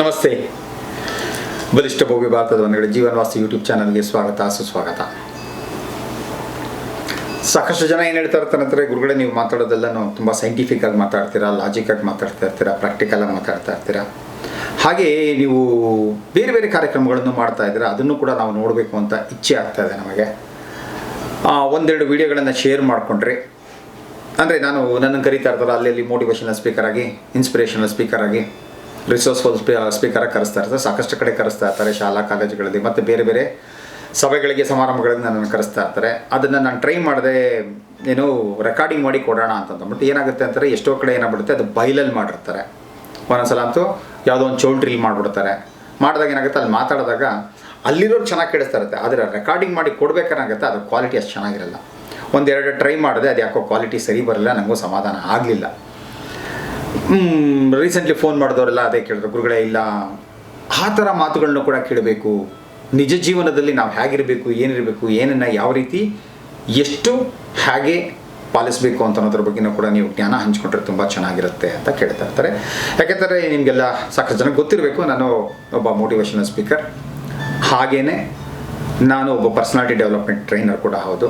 ನಮಸ್ತೆ. ಬಲಿಷ್ಠ ಭವ್ಯ ಭಾರತದ ಒಂದೆಡೆ ಜೀವನವಾಸಿ ಯೂಟ್ಯೂಬ್ ಚಾನಲ್ಗೆ ಸ್ವಾಗತ, ಸುಸ್ವಾಗತ. ಸಾಕಷ್ಟು ಜನ ಏನು ಹೇಳ್ತಾ ಇರ್ತಾರೆ ಅಂದರೆ, ಗುರುಗಳೇ, ನೀವು ಮಾತಾಡೋದೆಲ್ಲನೂ ತುಂಬ ಸೈಂಟಿಫಿಕ್ ಆಗಿ ಮಾತಾಡ್ತೀರಾ ಲಾಜಿಕ್ ಆಗಿ ಮಾತಾಡ್ತಾ ಇರ್ತೀರಾ ಪ್ರಾಕ್ಟಿಕಲ್ ಆಗಿ ಮಾತಾಡ್ತಾ ಇರ್ತೀರಾ? ಹಾಗೆ ನೀವು ಬೇರೆ ಬೇರೆ ಕಾರ್ಯಕ್ರಮಗಳನ್ನು ಮಾಡ್ತಾ ಇದ್ದೀರಾ, ಅದನ್ನು ಕೂಡ ನಾವು ನೋಡಬೇಕು ಅಂತ ಇಚ್ಛೆ ಆಗ್ತಾ ಇದೆ ನಮಗೆ. ಒಂದೆರಡು ವಿಡಿಯೋಗಳನ್ನು ಶೇರ್ ಮಾಡಿಕೊಂಡ್ರಿ, ಅಂದರೆ ನಾನು ನನ್ನನ್ನು ಕರೀತಾ ಇರ್ತಾರೆ ಅಲ್ಲಿ ಮೋಟಿವೇಶನಲ್ ಸ್ಪೀಕರ್ ಆಗಿ ಇನ್ಸ್ಪಿರೇಷನಲ್ ಸ್ಪೀಕರ್ ಆಗಿ ರಿಸೋರ್ಸ್ಫುಲ್ ಸ್ಪೀ ಸ್ಪೀಕರಾಗಿ ಕರೆಸ್ತಾ ಇರ್ತಾರೆ. ಸಾಕಷ್ಟು ಕಡೆ ಕರೆಸ್ತಾ ಇರ್ತಾರೆ, ಶಾಲಾ, ಕಾಲೇಜುಗಳಲ್ಲಿ, ಮತ್ತು ಬೇರೆ ಬೇರೆ ಸಭೆಗಳಿಗೆ ಸಮಾರಂಭಗಳಿಗೆ ನನ್ನನ್ನು ಕರೆಸ್ತಾ ಇರ್ತಾರೆ. ಅದನ್ನು ನಾನು ಟ್ರೈ ಮಾಡಿದೆ, ಏನು ರೆಕಾರ್ಡಿಂಗ್ ಮಾಡಿ ಕೊಡೋಣ ಅಂತಂದ್ಬಿಟ್ಟು ಏನಾಗುತ್ತೆ ಅಂತಾರೆ, ಎಷ್ಟೋ ಕಡೆ ಏನಾಗ್ಬಿಡುತ್ತೆ, ಅದು ಬೈಲಲ್ಲಿ ಮಾಡಿರ್ತಾರೆ. ಒಂದೊಂದ್ಸಲ ಅಂತೂ ಯಾವುದೋ ಒಂದು ಚೌಲ್ಟ್ರಿಲ್ ಮಾಡಿಬಿಡ್ತಾರೆ. ಮಾಡಿದಾಗ ಏನಾಗುತ್ತೆ, ಅಲ್ಲಿ ಮಾತಾಡಿದಾಗ ಅಲ್ಲಿರೋರು ಚೆನ್ನಾಗಿ ಕೇಳಿಸ್ತಾ ಇರುತ್ತೆ. ಆದರೆ ರೆಕಾರ್ಡಿಂಗ್ ಮಾಡಿ ಕೊಡಬೇಕಾಗುತ್ತೆ ಅದು ಕ್ವಾಲಿಟಿ ಅಷ್ಟು ಚೆನ್ನಾಗಿರಲ್ಲ. ಒಂದೆರಡು ಟ್ರೈ ಮಾಡಿದೆ ಅದು ಯಾಕೋ ಕ್ವಾಲಿಟಿ ಸರಿ ಬರಲಿಲ್ಲ ನನಗೂ ಸಮಾಧಾನ ಆಗಲಿಲ್ಲ. ರೀಸೆಂಟ್ಲಿ ಫೋನ್ ಮಾಡಿದವರೆಲ್ಲ ಅದೇ ಕೇಳಿದ್ರು, ಗುರುಗಳೇ ಇಲ್ಲ. ಆ ಥರ ಮಾತುಗಳನ್ನ ಕೂಡ ಕೇಳಬೇಕು. ನಿಜ ಜೀವನದಲ್ಲಿ ನಾವು ಹೇಗಿರಬೇಕು, ಏನಿರಬೇಕು, ಏನನ್ನು ಯಾವ ರೀತಿ, ಎಷ್ಟು ಹೇಗೆ ಪಾಲಿಸಬೇಕು ಅಂತ ಅನ್ನೋದ್ರ ಬಗ್ಗೆನೂ ಕೂಡ ನೀವು ಜ್ಞಾನ ಹಂಚಿಕೊಂಡ್ರೆ ತುಂಬ ಚೆನ್ನಾಗಿರುತ್ತೆ ಅಂತ ಕೇಳ್ತಾ ಇರ್ತಾರೆ. ಯಾಕೆಂದರೆ ನಿಮಗೆಲ್ಲ ಸಾಕಷ್ಟು ಜನಕ್ಕೆ ಗೊತ್ತಿರಬೇಕು, ನಾನು ಒಬ್ಬ ಮೋಟಿವೇಶನಲ್ ಸ್ಪೀಕರ್ ಹಾಗೆಯೇ ನಾನು ಒಬ್ಬ ಪರ್ಸನಾಲಿಟಿ ಡೆವಲಪ್ಮೆಂಟ್ ಟ್ರೈನರ್ ಕೂಡ ಹೌದು.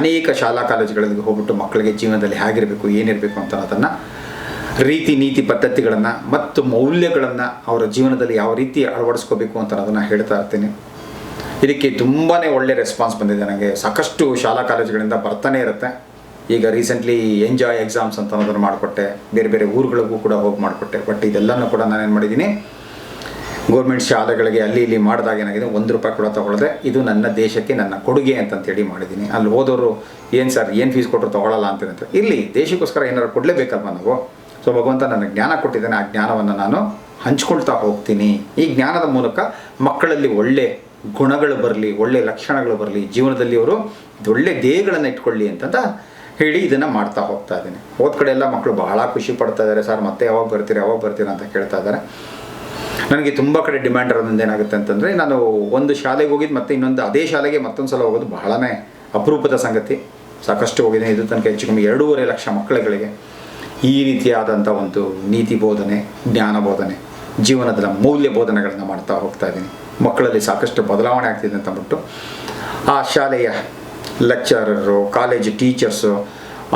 ಅನೇಕ ಶಾಲಾ ಕಾಲೇಜುಗಳಿಗೆ ಹೋಗ್ಬಿಟ್ಟು ಮಕ್ಕಳಿಗೆ ಜೀವನದಲ್ಲಿ ಹೇಗಿರಬೇಕು, ಏನಿರಬೇಕು ಅಂತ ಅನ್ನೋದನ್ನು ರೀತಿ, ನೀತಿ ಪದ್ಧತಿಗಳನ್ನು ಮತ್ತು ಮೌಲ್ಯಗಳನ್ನು ಅವರ ಜೀವನದಲ್ಲಿ ಯಾವ ರೀತಿ ಅಳವಡಿಸ್ಕೋಬೇಕು ಅಂತ ಅನ್ನೋದನ್ನು ಹೇಳ್ತಾ ಇರ್ತೀನಿ. ಇದಕ್ಕೆ ತುಂಬಾ ಒಳ್ಳೆಯ ರೆಸ್ಪಾನ್ಸ್ ಬಂದಿದೆ ನನಗೆ ಸಾಕಷ್ಟು ಶಾಲಾ ಕಾಲೇಜುಗಳಿಂದ ಬರ್ತಾನೆ ಇರುತ್ತೆ. ಈಗ ರೀಸೆಂಟ್ಲಿ ಎಂಜಾಯ್ ಎಕ್ಸಾಮ್ಸ್ ಅಂತ ಅನ್ನೋದನ್ನು ಮಾಡಿಕೊಟ್ಟೆ. ಬೇರೆ ಬೇರೆ ಊರುಗಳಿಗೂ ಕೂಡ ಹೋಗಿ ಮಾಡಿಕೊಟ್ಟೆ. ಬಟ್ ಇದೆಲ್ಲನೂ ಕೂಡ ನಾನೇನು ಮಾಡಿದ್ದೀನಿ? ಗೌರ್ಮೆಂಟ್ ಶಾಲೆಗಳಿಗೆ ಅಲ್ಲಿ ಇಲ್ಲಿ ಮಾಡಿದಾಗ ಏನಾಗಿದೆ? ಒಂದು ರೂಪಾಯಿ ಕೂಡ ತೊಗೊಳ್ಳದೆ ಇದು ನನ್ನ ದೇಶಕ್ಕೆ ನನ್ನ ಕೊಡುಗೆ ಅಂತಂತೇಳಿ ಮಾಡಿದ್ದೀನಿ. ಅಲ್ಲಿ ಹೋದವರು ಏನು ಸರ್, ಏನು ಫೀಸ್ ಕೊಟ್ಟರು ತೊಗೊಳ್ಳಲ್ಲ ಅಂತ ಇಲ್ಲಿ ದೇಶಕ್ಕೋಸ್ಕರ ಏನಾದ್ರು ಕೊಡಲೇಬೇಕಲ್ವ ನಾವು? ಸೊ ಭಗವಂತ ನನಗೆ ಜ್ಞಾನ ಕೊಟ್ಟಿದ್ದಾನೆ. ಆ ಜ್ಞಾನವನ್ನು ನಾನು ಹಂಚ್ಕೊಳ್ತಾ ಹೋಗ್ತೀನಿ. ಈ ಜ್ಞಾನದ ಮೂಲಕ ಮಕ್ಕಳಲ್ಲಿ ಒಳ್ಳೆ ಗುಣಗಳು ಬರಲಿ, ಒಳ್ಳೆ ಲಕ್ಷಣಗಳು ಬರಲಿ, ಜೀವನದಲ್ಲಿ ಅವರು ಒಳ್ಳೆ ದೇಹಗಳನ್ನು ಇಟ್ಕೊಳ್ಳಿ ಅಂತಂತ ಹೇಳಿ ಇದನ್ನು ಮಾಡ್ತಾ ಹೋಗ್ತಾ ಇದ್ದೀನಿ. ಹೋದ ಕಡೆ ಎಲ್ಲ ಮಕ್ಕಳು ಬಹಳ ಖುಷಿ ಪಡ್ತಾ ಇದ್ದಾರೆ. ಸರ್, ಮತ್ತೆ ಯಾವಾಗ ಬರ್ತೀರಾ ಯಾವಾಗ ಬರ್ತೀರಾ? ಅಂತ ಕೇಳ್ತಾ ಇದ್ದಾರೆ. ನನಗೆ ತುಂಬ ಕಡೆ ಡಿಮ್ಯಾಂಡ್ ಇರೋದ್ರಿಂದ ಏನಾಗುತ್ತೆ ಅಂತಂದರೆ, ನಾನು ಒಂದು ಶಾಲೆಗೆ ಹೋಗಿದ್ದು ಮತ್ತೆ ಇನ್ನೊಂದು ಅದೇ ಶಾಲೆಗೆ ಮತ್ತೊಂದು ಸಲ ಹೋಗೋದು ಬಹಳನೇ ಅಪರೂಪದ ಸಂಗತಿ. ಸಾಕಷ್ಟು ಹೋಗಿದೆ ಇದು ತನಕ ಹೆಚ್ಚು ಕಮ್ಮಿ ಎರಡೂವರೆ ಲಕ್ಷ ಮಕ್ಕಳುಗಳಿಗೆ. ಈ ರೀತಿಯಾದಂಥ ಒಂದು ನೀತಿ ಬೋಧನೆ, ಜ್ಞಾನ ಬೋಧನೆ, ಜೀವನದ ಮೌಲ್ಯ ಬೋಧನೆಗಳನ್ನು ಮಾಡ್ತಾ ಹೋಗ್ತಾ ಇದ್ದೀನಿ ಮಕ್ಕಳಲ್ಲಿ ಸಾಕಷ್ಟು ಬದಲಾವಣೆ ಆಗ್ತಿದೆ ಅಂತ ಅಂದ್ಬಿಟ್ಟು, ಆ ಶಾಲೆಯ ಲೆಕ್ಚರರು ಕಾಲೇಜ್ ಟೀಚರ್ಸು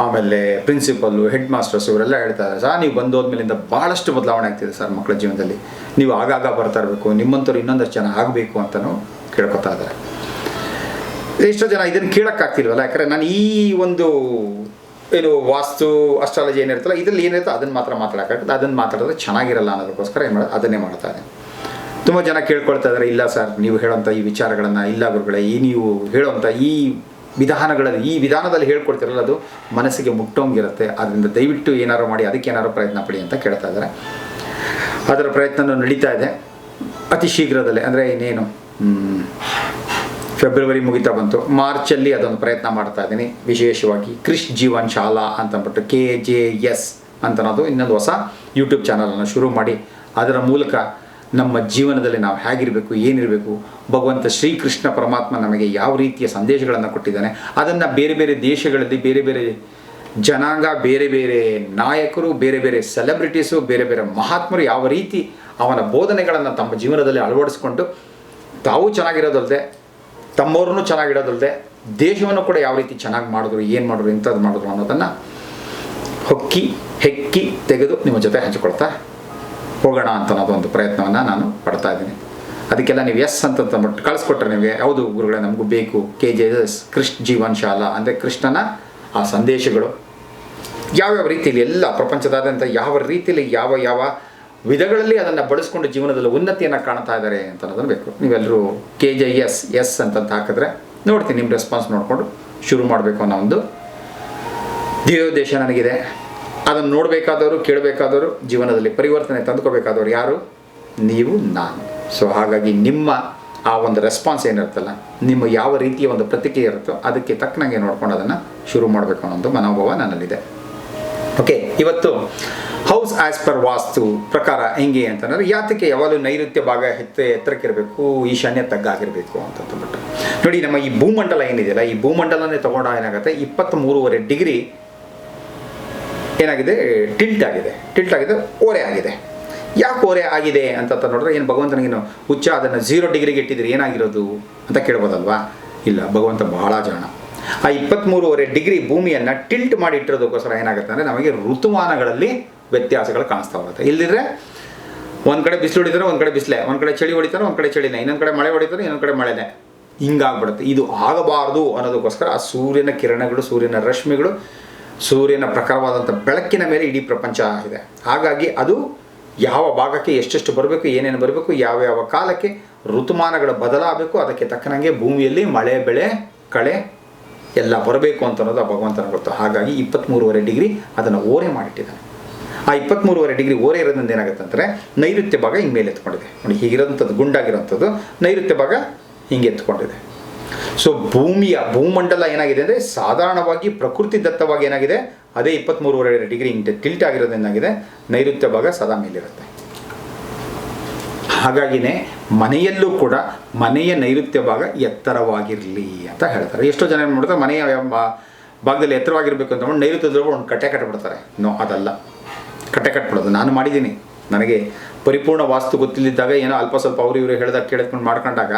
ಆಮೇಲೆ ಪ್ರಿನ್ಸಿಪಲ್ಲು ಹೆಡ್ ಮಾಸ್ಟರ್ಸ್ ಇವರೆಲ್ಲ ಹೇಳ್ತಾ ಇದ್ದಾರೆ ಸರ್ ನೀವು ಬಂದೋದ್ಮೇಲಿಂದ ಭಾಳಷ್ಟು ಬದಲಾವಣೆ ಆಗ್ತಿದೆ ಸರ್ ಮಕ್ಕಳ ಜೀವನದಲ್ಲಿ. ನೀವು ಆಗಾಗ ಬರ್ತಾ ಇರಬೇಕು ನಿಮ್ಮಂಥವ್ರು ಇನ್ನೊಂದಷ್ಟು ಜನ ಆಗಬೇಕು ಅಂತಲೂ ಕೇಳ್ಕೊತಾ ಇದ್ದಾರೆ. ಎಷ್ಟೋ ಜನ ಇದನ್ನು ಕೇಳೋಕ್ಕಾಗ್ತಿಲ್ವಲ್ಲ? ಯಾಕಂದರೆ ನಾನು ಈ ಒಂದು ಏನು ವಾಸ್ತು ಅಸ್ಟ್ರಾಲಜಿ ಏನಿರುತ್ತಲ್ಲ, ಇದರಲ್ಲಿ ಏನಿರುತ್ತೋ ಅದನ್ನು ಮಾತ್ರ ಮಾತಾಡೋಕ್ಕಾಗುತ್ತೆ. ಅದನ್ನು ಮಾತಾಡಿದ್ರೆ ಚೆನ್ನಾಗಿರಲ್ಲ ಅನ್ನೋದಕ್ಕೋಸ್ಕರ ಏನು ಮಾಡೋದು ಅದನ್ನೇ ಮಾಡ್ತಾರೆ. ತುಂಬ ಜನ ಕೇಳ್ಕೊಳ್ತಾ ಇದ್ದಾರೆ ಇಲ್ಲ ಸರ್, ನೀವು ಹೇಳೋಂಥ ಈ ವಿಚಾರಗಳನ್ನು, ಇಲ್ಲ ಗುರುಗಳೇ, ಈ ನೀವು ಹೇಳೋಂಥ ಈ ವಿಧಾನಗಳಲ್ಲಿ, ಈ ವಿಧಾನದಲ್ಲಿ ಹೇಳ್ಕೊಡ್ತಿರಲ್ಲ, ಅದು ಮನಸ್ಸಿಗೆ ಮುಟ್ಟೋಂಗಿರುತ್ತೆ. ಅದರಿಂದ ದಯವಿಟ್ಟು ಏನಾರೋ ಮಾಡಿ, ಅದಕ್ಕೆ ಏನಾರೋ ಪ್ರಯತ್ನ ಪಡಿ ಅಂತ ಕೇಳ್ತಾ ಇದ್ದಾರೆ ಅದರ ಪ್ರಯತ್ನ ನಡೀತಾ ಇದೆ. ಅತಿ ಶೀಘ್ರದಲ್ಲೇ, ಅಂದರೆ ಇನ್ನೇನು ಫೆಬ್ರವರಿ ಮುಗಿತಾ ಬಂತು. ಮಾರ್ಚಲ್ಲಿ ಅದೊಂದು ಪ್ರಯತ್ನ ಮಾಡ್ತಾ ಇದ್ದೀನಿ. ವಿಶೇಷವಾಗಿ ಕ್ರಿಶ್ ಜೀವನ್ ಶಾಲಾ ಅಂತಂದ್ಬಿಟ್ಟು ಕೆ ಜೆ ಎಸ್ ಅಂತ ಇನ್ನೊಂದು ಹೊಸ ಯೂಟ್ಯೂಬ್ ಚಾನಲನ್ನು ಶುರು ಮಾಡಿ, ಅದರ ಮೂಲಕ ನಮ್ಮ ಜೀವನದಲ್ಲಿ ನಾವು ಹೇಗಿರಬೇಕು, ಏನಿರಬೇಕು, ಭಗವಂತ ಶ್ರೀಕೃಷ್ಣ ಪರಮಾತ್ಮ ನಮಗೆ ಯಾವ ರೀತಿಯ ಸಂದೇಶಗಳನ್ನು ಕೊಟ್ಟಿದ್ದಾನೆ, ಅದನ್ನು ಬೇರೆ ಬೇರೆ ದೇಶಗಳಲ್ಲಿ ಬೇರೆ ಬೇರೆ ಜನಾಂಗ, ಬೇರೆ ಬೇರೆ ನಾಯಕರು, ಬೇರೆ ಬೇರೆ ಸೆಲೆಬ್ರಿಟೀಸು ಬೇರೆ ಬೇರೆ ಮಹಾತ್ಮರು ಯಾವ ರೀತಿ ಅವನ ಬೋಧನೆಗಳನ್ನು ತಮ್ಮ ಜೀವನದಲ್ಲಿ ಅಳವಡಿಸ್ಕೊಂಡು ತಾವು ಚೆನ್ನಾಗಿರೋದಲ್ಲದೆ ತಮ್ಮವ್ರನ್ನೂ ಚೆನ್ನಾಗಿಡೋದಲ್ಲದೆ ದೇಶವನ್ನು ಕೂಡ ಯಾವ ರೀತಿ ಚೆನ್ನಾಗಿ ಮಾಡಿದ್ರು, ಏನು ಮಾಡಿದ್ರು ಇಂಥದ್ದು ಮಾಡಿದ್ರು ಅನ್ನೋದನ್ನು ಹೊಕ್ಕಿ, ಹೆಕ್ಕಿ ತೆಗೆದು ನಿಮ್ಮ ಜೊತೆ ಹಂಚಿಕೊಳ್ತಾ ಹೋಗೋಣ ಅಂತ ಅನ್ನೋದು ಒಂದು ಪ್ರಯತ್ನವನ್ನು ನಾನು ಪಡ್ತಾ ಇದ್ದೀನಿ. ಅದಕ್ಕೆಲ್ಲ ನೀವು ಎಸ್ ಅಂತ ಅಂದ್ಬಿಟ್ಟು ಕಳಿಸ್ಕೊಟ್ರೆ ನಿಮಗೆ ಯಾವುದು ಗುರುಗಳೇ, ನಮಗೂ ಬೇಕು. K J S Krishna Jeevan Shala ಅಂದರೆ ಕೃಷ್ಣನ ಆ ಸಂದೇಶಗಳು. ಯಾವ್ಯಾವ ರೀತಿಯಲ್ಲಿ ಎಲ್ಲ ಪ್ರಪಂಚದಾದ್ಯಂತ ಯಾವ ರೀತಿಯಲ್ಲಿ ಯಾವ ಯಾವ ವಿಧಗಳಲ್ಲಿ ಅದನ್ನು ಬಳಸ್ಕೊಂಡು ಜೀವನದಲ್ಲಿ ಉನ್ನತಿಯನ್ನು ಕಾಣ್ತಾ ಇದ್ದಾರೆ ಅಂತ ಅನ್ನೋದನ್ನು ಬೇಕು. ನೀವೆಲ್ಲರೂ ಕೆ ಜೆ ಎಸ್ ಎಸ್ ಅಂತಂತ ಹಾಕಿದ್ರೆ ನೋಡ್ತೀನಿ ನಿಮ್ಮ ರೆಸ್ಪಾನ್ಸ್ ನೋಡಿಕೊಂಡು ಶುರು ಮಾಡಬೇಕು ಅನ್ನೋ ಒಂದು ಧ್ಯೇಯೋದ್ದೇಶ ನನಗಿದೆ. ಅದನ್ನು ನೋಡಬೇಕಾದವರು, ಕೇಳಬೇಕಾದವರು, ಜೀವನದಲ್ಲಿ ಪರಿವರ್ತನೆ ತಂದುಕೋಬೇಕಾದವರು ಯಾರು? ನೀವು, ನಾನು. ಸೊ ಹಾಗಾಗಿ ನಿಮ್ಮ ಆ ಒಂದು ರೆಸ್ಪಾನ್ಸ್ ಏನಿರುತ್ತಲ್ಲ, ನಿಮ್ಮ ಯಾವ ರೀತಿಯ ಒಂದು ಪ್ರತಿಕ್ರಿಯೆ ಇರುತ್ತೋ ಅದಕ್ಕೆ ತಕ್ಕನಾಗೆ ನೋಡ್ಕೊಂಡು ಅದನ್ನು ಶುರು ಮಾಡಬೇಕು ಅನ್ನೋ ಒಂದು ಮನೋಭಾವ ನನ್ನಲ್ಲಿದೆ. ಓಕೆ, ಇವತ್ತು ಹೌಸ್ ಆಸ್ ಪರ್ ವಾಸ್ತು ಪ್ರಕಾರ ಹೆಂಗೆ ಅಂತಂದ್ರೆ ಯಾತಕ್ಕೆ ಯಾವಾಗಲೂ ನೈಋತ್ಯ ಭಾಗ ಎತ್ತ ಎತ್ತರಕ್ಕಿರಬೇಕು, ಈಶಾನ್ಯ ತಗ್ಗಾಗಿರಬೇಕು ಅಂತಂದ್ಬಿಟ್ಟು ನೋಡಿ, ನಮ್ಮ ಈ ಭೂಮಂಡಲ ಏನಿದೆಯಲ್ಲ, ಈ ಭೂಮಂಡಲನೇ ತಗೊಂಡಾಗ ಏನಾಗುತ್ತೆ ಇಪ್ಪತ್ತ್ ಮೂರುವರೆ ಡಿಗ್ರಿ ಏನಾಗಿದೆ, ಟಿಲ್ಟ್ ಆಗಿದೆ ಟಿಲ್ಟ್ ಆಗಿದೆ, ಓರೆ ಆಗಿದೆ. ಯಾಕೆ ಓರೆ ಆಗಿದೆ ಅಂತ ಅಂತ ನೋಡಿದ್ರೆ, ಏನು ಭಗವಂತನಿಗೇನು ಹುಚ್ಚ, ಅದನ್ನು ಝೀರೋ ಡಿಗ್ರಿಗೆ ಇಟ್ಟಿದ್ರೆ ಏನಾಗಿರೋದು ಅಂತ ಕೇಳ್ಬೋದಲ್ವಾ? ಇಲ್ಲ, ಭಗವಂತ ಬಹಳ ಜಾಣ. ಆ ಇಪ್ಪತ್ತ್ಮೂರುವರೆ ಡಿಗ್ರಿ ಭೂಮಿಯನ್ನು ಟಿಲ್ಟ್ ಮಾಡಿ ಇಟ್ಟಿರೋದಕ್ಕೋಸ್ಕರ ಏನಾಗುತ್ತೆ ಅಂದರೆ ನಮಗೆ ಋತುಮಾನಗಳಲ್ಲಿ ವ್ಯತ್ಯಾಸಗಳು ಕಾಣಿಸ್ತಾ ಹೋಗುತ್ತೆ. ಇಲ್ಲದಿದ್ರೆ ಒಂದು ಕಡೆ ಬಿಸಿಲು ಹೊಡಿತಾರೆ, ಒಂದು ಕಡೆ ಬಿಸಿಲೆ. ಒಂದು ಕಡೆ ಚಳಿ ಹೊಡಿತಾರೆ, ಒಂದು ಕಡೆ ಚಳಿನೇ. ಇನ್ನೊಂದು ಕಡೆ ಮಳೆ ಹೊಡಿತಾರೆ, ಇನ್ನೊಂದು ಕಡೆ ಮಳೆನೇ. ಹಿಂಗಾಗ್ಬಿಡುತ್ತೆ. ಇದು ಆಗಬಾರ್ದು ಅನ್ನೋದಕ್ಕೋಸ್ಕರ ಆ ಸೂರ್ಯನ ಕಿರಣಗಳು, ಸೂರ್ಯನ ರಶ್ಮಿಗಳು, ಸೂರ್ಯನ ಪ್ರಖರವಾದಂಥ ಬೆಳಕಿನ ಮೇಲೆ ಇಡೀ ಪ್ರಪಂಚ ಇದೆ. ಹಾಗಾಗಿ ಅದು ಯಾವ ಭಾಗಕ್ಕೆ ಎಷ್ಟೆಷ್ಟು ಬರಬೇಕು, ಏನೇನು ಬರಬೇಕು, ಯಾವ ಯಾವ ಕಾಲಕ್ಕೆ ಋತುಮಾನಗಳು ಬದಲಾಗಬೇಕು, ಅದಕ್ಕೆ ತಕ್ಕನಂಗೆ ಭೂಮಿಯಲ್ಲಿ ಮಳೆ, ಬೆಳೆ, ಕಳೆ ಎಲ್ಲ ಬರಬೇಕು ಅಂತ ಅನ್ನೋದು ಆ ಭಗವಂತನ ಗೊತ್ತು. ಹಾಗಾಗಿ ಇಪ್ಪತ್ತ್ಮೂರುವರೆ ಡಿಗ್ರಿ ಅದನ್ನು ಓರೆ ಮಾಡಿಟ್ಟಿದ್ದಾನೆ. ಆ ಇಪ್ಪತ್ತ್ಮೂರುವರೆ ಡಿಗ್ರಿ ಓರೆ ಇರೋದ್ರಿಂದ ಏನಾಗುತ್ತೆ ಅಂದರೆ ನೈಋತ್ಯ ಭಾಗ ಹಿಂಗೆ ಮೇಲೆ ಎತ್ಕೊಂಡಿದೆ. ನೋಡಿ, ಹೀಗಿರೋಂಥದ್ದು ಗುಂಡಾಗಿರೋಂಥದ್ದು ನೈಋತ್ಯ ಭಾಗ ಹಿಂಗೆ ಎತ್ಕೊಂಡಿದೆ. ಸೊ ಭೂಮಿಯ ಭೂಮಂಡಲ ಏನಾಗಿದೆ ಅಂದರೆ ಸಾಧಾರಣವಾಗಿ ಪ್ರಕೃತಿ ದತ್ತವಾಗಿ ಏನಾಗಿದೆ, ಅದೇ ಇಪ್ಪತ್ತ್ಮೂರುವರೆ ಡಿಗ್ರಿ ಹಿಂಗೆ ಟಿಲ್ಟ್ ಆಗಿರೋದೇನಾಗಿದೆ ನೈಋತ್ಯ ಭಾಗ ಸದಾ ಮೇಲಿರುತ್ತೆ. ಹಾಗಾಗಿನೇ ಮನೆಯಲ್ಲೂ ಕೂಡ ಮನೆಯ ನೈಋತ್ಯ ಭಾಗ ಎತ್ತರವಾಗಿರಲಿ ಅಂತ ಹೇಳ್ತಾರೆ. ಎಷ್ಟೋ ಜನ ಏನು ಮಾಡ್ತಾರೆ, ಮನೆಯ ಭಾಗದಲ್ಲಿ ಎತ್ತರವಾಗಿರಬೇಕು ಅಂತ ಮಾಡಿ ನೈಋತ್ಯದ ಒಂದು ಕಟ್ಟೆ ಕಟ್ಟಿಬಿಡ್ತಾರೆ ನೋ, ಅದಲ್ಲ. ಕಟ್ಟೆ ಕಟ್ಬಿಡೋದು. ನಾನು ಮಾಡಿದ್ದೀನಿ. ನನಗೆ ಪರಿಪೂರ್ಣ ವಾಸ್ತು ಗೊತ್ತಿಲ್ಲಿದ್ದಾಗ ಏನೋ ಅಲ್ಪ ಸ್ವಲ್ಪ ಅವರು ಇವರು ಹೇಳಿದಾಗ ಕೇಳಿದ್ಕೊಂಡು ಮಾಡ್ಕೊಂಡಾಗ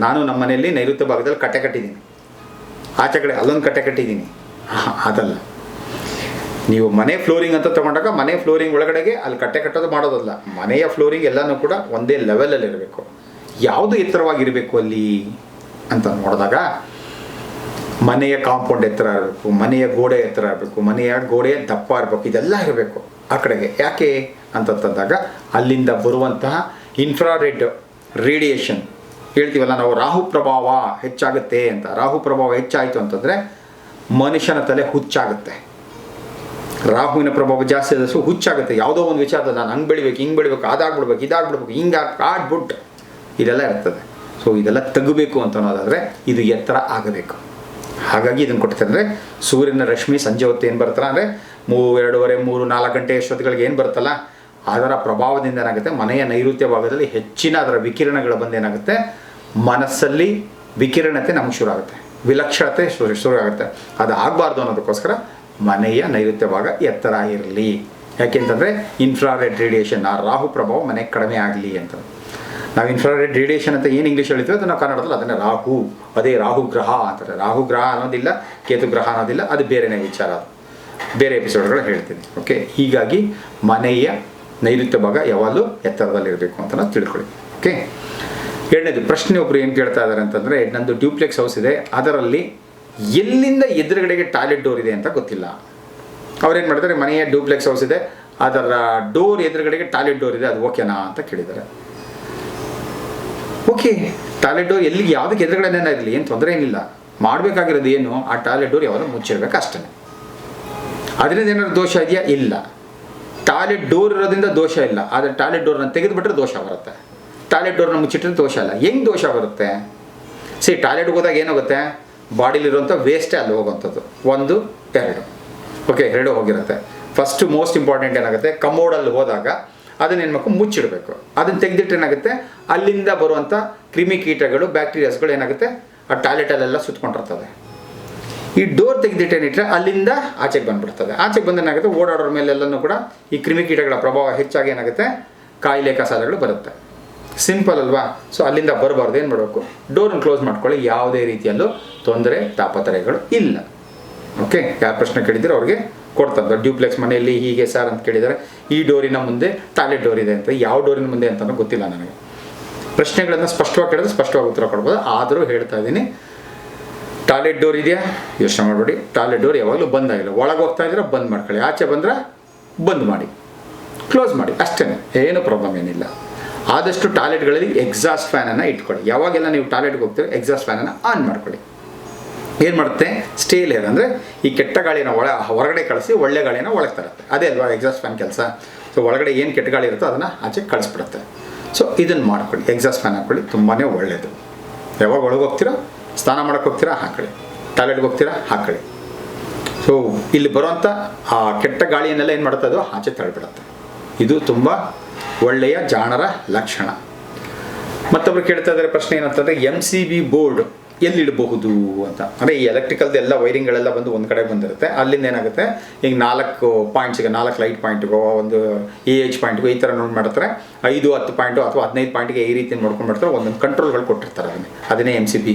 ನಾನು ನಮ್ಮ ಮನೆಯಲ್ಲಿ ನೈಋತ್ಯ ಭಾಗದಲ್ಲಿ ಕಟ್ಟೆ ಕಟ್ಟಿದ್ದೀನಿ. ಆಚೆ ಕಡೆ ಅಲ್ಲೊಂದು ಕಟ್ಟೆ ಕಟ್ಟಿದ್ದೀನಿ. ಹಾಂ, ಅದಲ್ಲ. ನೀವು ಮನೆ ಫ್ಲೋರಿಂಗ್ ಅಂತ ತಗೊಂಡಾಗ ಮನೆ ಫ್ಲೋರಿಂಗ್ ಒಳಗಡೆಗೆ ಅಲ್ಲಿ ಕಟ್ಟೆ ಕಟ್ಟೋದು ಮಾಡೋದಲ್ಲ. ಮನೆಯ ಫ್ಲೋರಿಂಗ್ ಎಲ್ಲನೂ ಕೂಡ ಒಂದೇ ಲೆವೆಲಲ್ಲಿ ಇರಬೇಕು. ಯಾವುದು ಎತ್ತರವಾಗಿರಬೇಕು ಅಲ್ಲಿ ಅಂತ ನೋಡಿದಾಗ ಮನೆಯ ಕಾಂಪೌಂಡ್ ಎತ್ತರ ಇರಬೇಕು, ಮನೆಯ ಗೋಡೆ ಎತ್ತರ ಇರಬೇಕು, ಮನೆಯ ಗೋಡೆ ದಪ್ಪ ಇರಬೇಕು, ಇದೆಲ್ಲ ಇರಬೇಕು ಆ ಕಡೆಗೆ. ಯಾಕೆ ಅಂತಂದಾಗ ಅಲ್ಲಿಂದ ಬರುವಂತಹ ಇನ್ಫ್ರಾರೆಡ್ ರೇಡಿಯೇಷನ್ ಹೇಳ್ತೀವಲ್ಲ ನಾವು ರಾಹು ಪ್ರಭಾವ ಹೆಚ್ಚಾಗುತ್ತೆ ಅಂತ. ರಾಹು ಪ್ರಭಾವ ಹೆಚ್ಚಾಯಿತು ಅಂತಂದರೆ ಮನುಷ್ಯನ ತಲೆ ಹುಚ್ಚಾಗುತ್ತೆ. ರಾಹುವಿನ ಪ್ರಭಾವ ಜಾಸ್ತಿ ಆದಷ್ಟು ಹುಚ್ಚಾಗುತ್ತೆ. ಯಾವುದೋ ಒಂದು ವಿಚಾರದಲ್ಲಿ ನಾನು ಹಂಗೆ ಬೆಳಿಬೇಕು, ಹಿಂಗೆ ಬೆಳಿಬೇಕು, ಅದಾಗ್ಬಿಡ್ಬೇಕು, ಇದಾಗ್ಬಿಡ್ಬೇಕು, ಹಿಂಗೆ ಆಡ್ಬಿಟ್ಟು ಇದೆಲ್ಲ ಇರ್ತದೆ. ಸೊ ಇದೆಲ್ಲ ತೆಗಬೇಕು ಅಂತ ಅನ್ನೋದಾದರೆ ಇದು ಎತ್ತರ ಆಗಬೇಕು. ಹಾಗಾಗಿ ಇದನ್ನು ಕೊಡ್ತಾರೆ ಸೂರ್ಯನ ರಶ್ಮಿ ಸಂಜೆ ಹೊತ್ತು ಏನು ಬರ್ತಾರ ಅಂದರೆ ಮೂ ಎರಡೂವರೆ, ಮೂರು, ನಾಲ್ಕು ಗಂಟೆ ಅಷ್ಟೊತ್ತಿಗಳಿಗೆ ಏನು ಬರುತ್ತಲ್ಲ, ಅದರ ಪ್ರಭಾವದಿಂದ ಏನಾಗುತ್ತೆ, ಮನೆಯ ನೈಋತ್ಯ ಭಾಗದಲ್ಲಿ ಹೆಚ್ಚಿನ ಅದರ ವಿಕಿರಣಗಳು ಬಂದೇನಾಗುತ್ತೆ ಮನಸ್ಸಲ್ಲಿ ವಿಕಿರಣತೆ ನಮಗೆ ಶುರು ಆಗುತ್ತೆ. ವಿಲಕ್ಷಣತೆ ಶುರು ಶುರು ಆಗುತ್ತೆ. ಅದು ಆಗಬಾರ್ದು ಅನ್ನೋದಕ್ಕೋಸ್ಕರ ಮನೆಯ ನೈಋತ್ಯ ಭಾಗ ಎತ್ತರ ಇರಲಿ. ಯಾಕೆಂತಂದರೆ ಇನ್ಫ್ರಾರೆಡ್ ರೇಡಿಯೇಷನ್ ಆ ರಾಹು ಪ್ರಭಾವ ಮನೆಗೆ ಕಡಿಮೆ ಆಗಲಿ ಅಂತ. ನಾವು ಇನ್ಫ್ರಾರೆಡ್ ರೇಡಿಯೇಷನ್ ಅಂತ ಏನು ಇಂಗ್ಲೀಷ್ ಹೇಳ್ತೀವಿ ಅದನ್ನು ಕನ್ನಡದಲ್ಲಿ ಅದನ್ನು ರಾಹು, ಅದೇ ರಾಹು ಗ್ರಹ ಅಂತಾರೆ. ರಾಹು ಗ್ರಹ ಅನ್ನೋದಿಲ್ಲ, ಕೇತು ಗ್ರಹ ಅನ್ನೋದಿಲ್ಲ, ಅದು ಬೇರೆನೇ ವಿಚಾರ ಅದು. ಬೇರೆ ಎಪಿಸೋಡ್ಗಳು ಹೇಳ್ತೀನಿ ಓಕೆ ಹೀಗಾಗಿ ಮನೆಯ ನೈಋತ್ಯ ಭಾಗ ಯಾವಾಗಲೂ ಎತ್ತರದಲ್ಲಿರಬೇಕು ಅಂತ ನಾವು ತಿಳ್ಕೊಳ್ಳಿ ಓಕೆ ಎರಡನೇದು, ಪ್ರಶ್ನೆ ಒಬ್ಬರು ಏನು ಕೇಳ್ತಾ ಇದ್ದಾರೆ ಅಂತಂದರೆ, ನಂದು ಡ್ಯೂಪ್ಲೆಕ್ಸ್ ಹೌಸ್ ಇದೆ, ಅದರಲ್ಲಿ ಎಲ್ಲಿಂದ ಎದುರುಗಡೆಗೆ ಟಾಯ್ಲೆಟ್ ಡೋರ್ ಇದೆ ಅಂತ ಗೊತ್ತಿಲ್ಲ. ಅವ್ರೇನು ಮಾಡ್ತಾರೆ ಮನೆಯ ಡ್ಯೂಪ್ಲೆಕ್ಸ್ ಹೌಸ್ ಇದೆ, ಅದರ ಡೋರ್ ಎದುರುಗಡೆಗೆ ಟಾಯ್ಲೆಟ್ ಡೋರ್ ಇದೆ, ಅದು ಓಕೆನಾ ಅಂತ ಕೇಳಿದ್ದಾರೆ. ಓಕೆ, ಟಾಯ್ಲೆಟ್ ಡೋರ್ ಎಲ್ಲಿಗೆ, ಯಾವುದಕ್ಕೆ ಎದುರುಗಡೆನೇ ಇರಲಿ ಏನು ತೊಂದರೆ ಏನಿಲ್ಲ. ಮಾಡಬೇಕಾಗಿರೋದು ಏನು, ಆ ಟಾಯ್ಲೆಟ್ ಡೋರ್ ಯಾವಾಗ ಮುಚ್ಚಿರ್ಬೇಕು ಅಷ್ಟೇ. ಅದರಿಂದ ಏನಾದ್ರು ದೋಷ ಇದೆಯಾ? ಇಲ್ಲ. ಟಾಯ್ಲೆಟ್ ಡೋರ್ ಇರೋದ್ರಿಂದ ದೋಷ ಇಲ್ಲ. ಆದರೆ ಟಾಯ್ಲೆಟ್ ಡೋರ್ನ ತೆಗೆದುಬಿಟ್ರೆ ದೋಷ ಬರುತ್ತೆ. ಟಾಯ್ಲೆಟ್ ಡೋರ್ನ ಮುಚ್ಚಿಟ್ರೆ ದೋಷ ಇಲ್ಲ. ಹೆಂಗೆ ದೋಷ ಬರುತ್ತೆ? ಸರಿ ಟಾಯ್ಲೆಟ್ಗೆ ಹೋದಾಗ ಏನಾಗುತ್ತೆ ಬಾಡಿಲಿರುವಂಥ ವೇಸ್ಟೇ ಅಲ್ಲಿ ಹೋಗುವಂಥದ್ದು. ಒಂದು, ಎರಡು. ಓಕೆ ಎರಡು ಹೋಗಿರುತ್ತೆ. ಫಸ್ಟ್ ಮೋಸ್ಟ್ ಇಂಪಾರ್ಟೆಂಟ್ ಏನಾಗುತ್ತೆ? ಕಮೋಡಲ್ಲಿ ಹೋದಾಗ ಅದನ್ನ ಏನು ಮಾಡಬೇಕು? ಮುಚ್ಚಿಡಬೇಕು. ಅದನ್ನ ತೆಗೆದಿಟ್ಟು ಏನಾಗುತ್ತೆ? ಅಲ್ಲಿಂದ ಬರುವಂಥ ಕ್ರಿಮಿಕೀಟಗಳು ಬ್ಯಾಕ್ಟೀರಿಯಾಸ್ಗಳು ಏನಾಗುತ್ತೆ? ಆ ಟಾಯ್ಲೆಟಲ್ಲೆಲ್ಲ ಸುತ್ತಕೊಂಡಿರ್ತದೆ ಈ ಡೋರ್ ತೆಗೆದಿಟ್ಟೇನಿಟ್ರೆ ಅಲ್ಲಿಂದ ಆಚೆಗೆ ಬಂದ್ಬಿಡ್ತದೆ. ಆಚೆಗೆ ಬಂದ ಏನಾಗುತ್ತೆ? ಓಡಾಡೋರ ಮೇಲೆಲ್ಲನೂ ಕೂಡ ಈ ಕ್ರಿಮಿಕೀಟಗಳ ಪ್ರಭಾವ ಹೆಚ್ಚಾಗಿ ಏನಾಗುತ್ತೆ? ಕಾಯಿಲೆ ಕಸಾಲೆಗಳು ಬರುತ್ತೆ. ಸಿಂಪಲ್ ಅಲ್ವಾ? ಸೊ ಅಲ್ಲಿಂದ ಬರಬಾರ್ದು. ಏನು ಮಾಡಬೇಕು? ಡೋರನ್ನು ಕ್ಲೋಸ್ ಮಾಡ್ಕೊಳ್ಳಿ. ಯಾವುದೇ ರೀತಿಯಲ್ಲೂ ತೊಂದರೆ ತಾಪತ್ರಯಗಳು ಇಲ್ಲ. ಓಕೆ ಯಾರು ಪ್ರಶ್ನೆ ಕೇಳಿದ್ರೆ ಅವ್ರಿಗೆ ಕೊಡ್ತಾರೆ. ಡ್ಯೂಪ್ಲೆಕ್ಸ್ ಮನೆಯಲ್ಲಿ ಹೀಗೆ ಸರ್ ಅಂತ ಕೇಳಿದರೆ. ಈ ಡೋರಿನ ಮುಂದೆ ಟಾಯ್ಲೆಟ್ ಡೋರ್ ಇದೆ ಅಂತ. ಯಾವ ಡೋರಿನ ಮುಂದೆ ಅಂತಲೂ ಗೊತ್ತಿಲ್ಲ ನನಗೆ. ಪ್ರಶ್ನೆಗಳನ್ನು ಸ್ಪಷ್ಟವಾಗಿ ಕೇಳಿದ್ರೆ ಸ್ಪಷ್ಟವಾಗಿ ಉತ್ತರ ಕೊಡ್ಬೋದು. ಆದರೂ ಹೇಳ್ತಾ ಇದ್ದೀನಿ. ಟಾಯ್ಲೆಟ್ ಡೋರ್ ಇದೆಯಾ? ಯೋಚನೆ ಮಾಡಬೇಡಿ. ಟಾಯ್ಲೆಟ್ ಡೋರ್ ಯಾವಾಗಲೂ ಬಂದ್ ಆಗಿಲ್ಲ ಒಳಗೆ ಹೋಗ್ತಾ ಇದ್ರೆ ಬಂದ್ ಮಾಡ್ಕೊಳ್ಳಿ. ಆಚೆ ಬಂದರೆ ಬಂದ್ ಮಾಡಿ. ಕ್ಲೋಸ್ ಮಾಡಿ. ಅಷ್ಟೇ ಏನು ಪ್ರಾಬ್ಲಮ್ ಏನಿಲ್ಲ. ಆದಷ್ಟು ಟಾಯ್ಲೆಟ್ಗಳಲ್ಲಿ ಎಕ್ಸಾಸ್ಟ್ ಫ್ಯಾನನ್ನು ಇಟ್ಕೊಳ್ಳಿ. ಯಾವಾಗೆಲ್ಲ ನೀವು ಟಾಯ್ಲೆಟ್ಗೆ ಹೋಗ್ತೀರಿ ಎಕ್ಸಾಸ್ಟ್ ಫ್ಯಾನನ್ನು ಆನ್ ಮಾಡ್ಕೊಳ್ಳಿ. ಏನು ಮಾಡುತ್ತೆ? ಸ್ಟೇಲ್ ಏರ್ ಅಂದರೆ ಈ ಕೆಟ್ಟ ಗಾಳಿನ ಒಳ, ಹೊರಗಡೆ ಕಳಿಸಿ ಒಳ್ಳೆ ಗಾಳಿನ ಒಳಗೆ ತರುತ್ತೆ. ಅದೇ ಅಲ್ವಾ ಎಕ್ಸಾಸ್ಟ್ ಫ್ಯಾನ್ ಕೆಲಸ? ಸೊ ಒಳಗಡೆ ಏನು ಕೆಟ್ಟ ಗಾಳಿ ಇರುತ್ತೋ ಅದನ್ನು ಆಚೆ ಕಳಿಸ್ಬಿಡುತ್ತೆ. ಸೊ ಇದನ್ನು ಮಾಡ್ಕೊಳ್ಳಿ. ಎಕ್ಸಾಸ್ಟ್ ಫ್ಯಾನ್ ಹಾಕ್ಕೊಳ್ಳಿ. ತುಂಬಾ ಒಳ್ಳೆಯದು ಯಾವಾಗ ಒಳಗೆ ಹೋಗ್ತೀರಾ? ಸ್ನಾನ ಮಾಡೋಕ್ಕೆ ಹೋಗ್ತೀರಾ? ಹಾಕೊಳ್ಳಿ ಟಾಯ್ಲೆಟ್ಗೆ ಹೋಗ್ತೀರಾ? ಹಾಕೊಳ್ಳಿ ಸೊ ಇಲ್ಲಿ ಬರುವಂಥ ಆ ಕೆಟ್ಟ ಗಾಳಿಯನ್ನೆಲ್ಲ ಏನು ಮಾಡುತ್ತೆ ಅದು? ಆಚೆ ತಳ್ಳಿಬಿಡುತ್ತೆ ಇದು ತುಂಬ ಒಳ್ಳೆಯ ಜಾಣರ ಲಕ್ಷಣ. ಮತ್ತೊಬ್ರು ಕೇಳ್ತಾ ಇದ್ದಾರೆ ಪ್ರಶ್ನೆ ಏನಂತಂದರೆ ಎಂ ಸಿ ಬಿ ಬೋರ್ಡ್ ಎಲ್ಲಿಡಬಹುದು ಅಂತ. ಅಂದರೆ ಈ ಎಲೆಕ್ಟ್ರಿಕಲ್ದು ಎಲ್ಲ ವೈರಿಂಗ್ಗಳೆಲ್ಲ ಬಂದು ಒಂದು ಕಡೆ ಬಂದಿರುತ್ತೆ. ಅಲ್ಲಿಂದ ಏನಾಗುತ್ತೆ? ಈಗ ನಾಲ್ಕು ಪಾಯಿಂಟ್ಸ್ಗೆ ನಾಲ್ಕು ಲೈಟ್ ಪಾಯಿಂಟ್ಗೋ ಒಂದು ಎ ಏಜ್ ಪಾಯಿಂಟ್ಗೋ ಈ ಥರ ನೋಡಿ ಮಾಡ್ತಾರೆ. ಐದು, ಹತ್ತು ಪಾಯಿಂಟು ಅಥವಾ ಹದಿನೈದು ಪಾಯಿಂಟ್ಗೆ ಈ ರೀತಿ ನೋಡ್ಕೊಂಡು ಮಾಡ್ತಾರೆ. ಒಂದೊಂದು ಕಂಟ್ರೋಲ್ಗಳು ಕೊಟ್ಟಿರ್ತಾರೆ ಅದನ್ನೇ. ಅದನ್ನೇ M C B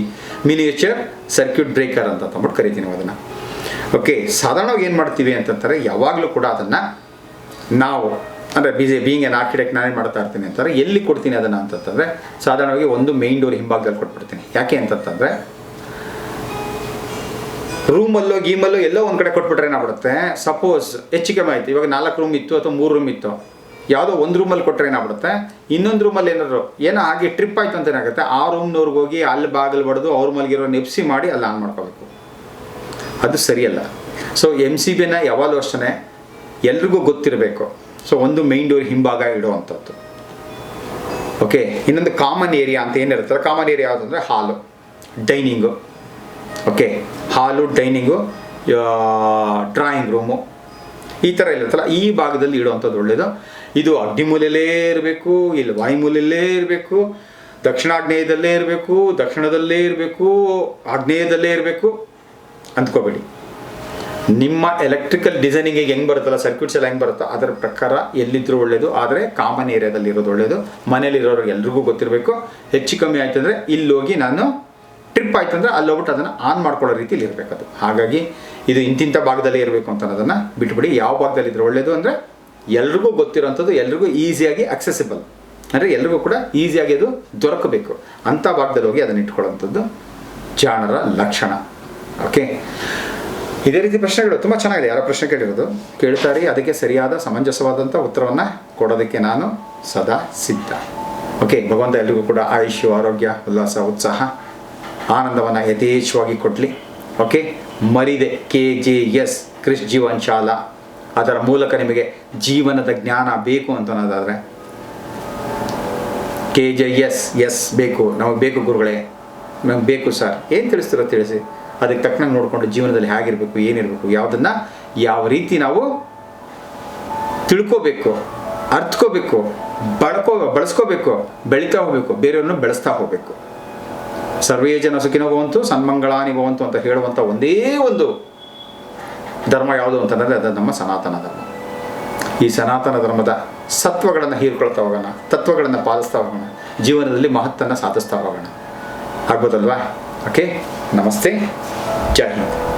miniature circuit breaker ಅಂತ ಅಂದ್ಬಿಟ್ಟು ಕರಿತೀವಿ ನಾವು ಅದನ್ನು. ಓಕೆ ಸಾಧಾರಣವಾಗಿ ಏನು ಮಾಡ್ತೀವಿ ಅಂತಂತಾರೆ ಯಾವಾಗಲೂ ಕೂಡ ಅದನ್ನು ನಾವು ಅಂದರೆ ಬಿಸಿ ಬೀಯಿಂಗ್ ಎನ್ ಆರ್ಕಿಟೆಕ್ಟ್ ನಾನೇ ಮಾಡ್ತಾ ಇರ್ತೀನಿ ಅಂತಾರೆ ಎಲ್ಲಿ ಕೊಡ್ತೀನಿ ಅದನ್ನು ಅಂತಂತಂದರೆ ಸಾಧಾರಣವಾಗಿ ಒಂದು ಮೈನ್ ಡೋರ್ ಹಿಂಭಾಗದಲ್ಲಿ ಕೊಟ್ಬಿಡ್ತೀನಿ. ಯಾಕೆ ಅಂತಂತಂದರೆ ರೂಮಲ್ಲೋ ಗೀಮಲ್ಲೋ ಎಲ್ಲೋ ಒಂದು ಕಡೆ ಕೊಟ್ಬಿಟ್ರೆ ಏನಾಗ್ಬಿಡುತ್ತೆ? ಸಪೋಸ್ ಹೆಚ್ಚು ಕಮ್ಮಿ ಆಯ್ತು ಇವಾಗ ನಾಲ್ಕು ರೂಮ್ ಇತ್ತು ಅಥವಾ ಮೂರು ರೂಮ್ ಇತ್ತು. ಯಾವುದೋ ಒಂದು ರೂಮಲ್ಲಿ ಕೊಟ್ಟರೆ ಏನಾಗ್ಬಿಡುತ್ತೆ? ಇನ್ನೊಂದು ರೂಮಲ್ಲಿ ಏನಾದ್ರು, ಏನೋ ಹಾಗೆ ಟ್ರಿಪ್ ಆಯ್ತು ಅಂತ ಏನಾಗುತ್ತೆ? ಆ ರೂಮ್ನವ್ರಿಗೆ ಹೋಗಿ ಅಲ್ಲಿ ಬಾಗಿಲು ಬಡ್ದು ಅವ್ರ ಮಲಗಿರೋ ನೆಪ್ಸಿ ಮಾಡಿ ಅಲ್ಲಿ ಆನ್ ಮಾಡ್ಕೋಬೇಕು. ಅದು ಸರಿಯಲ್ಲ. ಸೊ ಎಂ ಸಿ ಬಿನ ಯಾವಾಗಲೂ ಅಷ್ಟೇ ಎಲ್ರಿಗೂ ಗೊತ್ತಿರಬೇಕು. ಸೊ ಒಂದು ಮೈನ್ ಡೋರ್ ಹಿಂಭಾಗ ಇಡುವಂಥದ್ದು. ಓಕೆ ಇನ್ನೊಂದು ಕಾಮನ್ ಏರಿಯಾ ಅಂತ ಏನಿರುತ್ತಲ್ಲ ಕಾಮನ್ ಏರಿಯಾ ಯಾವುದು ಅಂದರೆ hall. Dining okay hall dining drawing room ಈ ಥರ ಇರುತ್ತಲ್ಲ, ಈ ಭಾಗದಲ್ಲಿ ಇಡುವಂಥದ್ದು ಒಳ್ಳೆಯದು ಇದು ಅಗ್ನಿಮೂಲೆಯಲ್ಲೇ ಇರಬೇಕು, ಇಲ್ಲಿ ವಾಯುಮೂಲೆಯಲ್ಲೇ ಇರಬೇಕು, ದಕ್ಷಿಣಾಗ್ನೇಯದಲ್ಲೇ ಇರಬೇಕು, ದಕ್ಷಿಣದಲ್ಲೇ ಇರಬೇಕು, ಆಗ್ನೇಯದಲ್ಲೇ ಇರಬೇಕು. ಅಂದ್ಕೋಬೇಡಿ. ನಿಮ್ಮ ಎಲೆಕ್ಟ್ರಿಕಲ್ ಡಿಸೈನಿಂಗ್ ಹೆಂಗೆ ಬರುತ್ತಲ್ಲ ಸರ್ಕ್ಯೂಟ್ಸ್ ಎಲ್ಲ ಹೆಂಗೆ ಬರುತ್ತೋ ಅದರ ಪ್ರಕಾರ ಎಲ್ಲಿದ್ರೂ ಒಳ್ಳೆಯದು ಆದರೆ ಕಾಮನ್ ಏರಿಯಾದಲ್ಲಿ ಇರೋದು ಒಳ್ಳೆಯದು ಮನೇಲಿರೋರು ಎಲ್ರಿಗೂ ಗೊತ್ತಿರಬೇಕು. ಹೆಚ್ಚು ಕಮ್ಮಿ ಆಯ್ತು ಅಂದರೆ ಇಲ್ಲಿ ಹೋಗಿ ನಾನು ಟ್ರಿಪ್ ಆಯ್ತು ಅಂದರೆ ಅಲ್ಲಿ ಹೋಗ್ಬಿಟ್ಟು ಅದನ್ನು ಆನ್ ಮಾಡ್ಕೊಳ್ಳೋ ರೀತಿಲಿ ಇರಬೇಕು ಹಾಗಾಗಿ ಇದು ಇಂತಿಂಥ ಭಾಗದಲ್ಲಿ ಇರಬೇಕು ಅಂತ ಅನ್ನೋದನ್ನು ಬಿಟ್ಬಿಡಿ. ಯಾವ ಭಾಗದಲ್ಲಿ ಇದ್ರೆ ಒಳ್ಳೆಯದು ಅಂದರೆ ಎಲ್ರಿಗೂ ಗೊತ್ತಿರೋಂಥದ್ದು, ಎಲ್ರಿಗೂ ಈಸಿಯಾಗಿ ಅಕ್ಸೆಸಿಬಲ್ ಅಂದರೆ ಎಲ್ರಿಗೂ ಕೂಡ ಈಸಿಯಾಗಿ ಅದು ದೊರಕಬೇಕು. ಅಂಥ ಭಾಗದಲ್ಲಿ ಹೋಗಿ ಅದನ್ನು ಇಟ್ಕೊಳ್ಳೋಂಥದ್ದು ಜಾಣರ ಲಕ್ಷಣ. ಓಕೆ ಇದೇ ರೀತಿ ಪ್ರಶ್ನೆಗಳು ತುಂಬ ಚೆನ್ನಾಗಿದೆ. ಯಾರೋ ಪ್ರಶ್ನೆ ಕೇಳಿರೋದು? ಕೇಳ್ತಾರೆ, ಅದಕ್ಕೆ ಸರಿಯಾದ ಸಮಂಜಸವಾದಂಥ ಉತ್ತರವನ್ನು ಕೊಡೋದಕ್ಕೆ ನಾನು ಸದಾ ಸಿದ್ಧ. ಓಕೆ ಭಗವಂತ ಎಲ್ರಿಗೂ ಕೂಡ ಆಯುಷ್ಯ, ಆರೋಗ್ಯ, ಉಲ್ಲಾಸ, ಉತ್ಸಾಹ, ಆನಂದವನ್ನು ಯಥೇಚ್ಛವಾಗಿ ಕೊಡಲಿ. Okay ಮರಿದೆ K J S Krish Jeevan Shala ಅದರ ಮೂಲಕ ನಿಮಗೆ ಜೀವನದ ಜ್ಞಾನ ಬೇಕು ಅಂತ ಅನ್ನೋದಾದರೆ ಕೆ ಜೆ ಎಸ್ ಎಸ್ ಬೇಕು. ನಮಗೆ ಬೇಕು ಗುರುಗಳೇ. ನಮ್ಗೆ ಬೇಕು ಸರ್ ಏನು ತಿಳಿಸ್ತಿರೋ ತಿಳಿಸಿ. ಅದಕ್ಕೆ ತಕ್ಕನಂಗೆ ನೋಡಿಕೊಂಡು ಜೀವನದಲ್ಲಿ ಹೇಗಿರಬೇಕು, ಏನಿರಬೇಕು, ಯಾವುದನ್ನು ಯಾವ ರೀತಿ ನಾವು ತಿಳ್ಕೋಬೇಕು, ಅರ್ಥಕೋಬೇಕು, ಬಳಕೋ, ಬಳಸ್ಕೋಬೇಕು, ಬೆಳೀತಾ ಹೋಗಬೇಕು, ಬೇರೆಯವ್ರನ್ನ ಬೆಳೆಸ್ತಾ ಹೋಗಬೇಕು. ಸರ್ವೇ ಜನ ಸುಖಿನ ಭವಂತು, ಸನ್ಮಂಗಳಾನಿ ಭವಂತು ಅಂತ ಹೇಳುವಂಥ ಒಂದೇ ಒಂದು ಧರ್ಮ ಯಾವುದು ಅಂತಂದರೆ ಅದು ನಮ್ಮ ಸನಾತನ ಧರ್ಮ. ಈ ಸನಾತನ ಧರ್ಮದ ಸತ್ವಗಳನ್ನು ಹೀರ್ಕೊಳ್ತಾ ಹೋಗೋಣ, ತತ್ವಗಳನ್ನು ಪಾಲಿಸ್ತಾ ಹೋಗೋಣ, ಜೀವನದಲ್ಲಿ ಮಹತ್ತನ್ನು ಸಾಧಿಸ್ತಾ ಹೋಗೋಣ. ಆಗ್ಬೋದಲ್ವಾ? ಓಕೆ ನಮಸ್ತೆ ಜೈ ಹಿಂದ್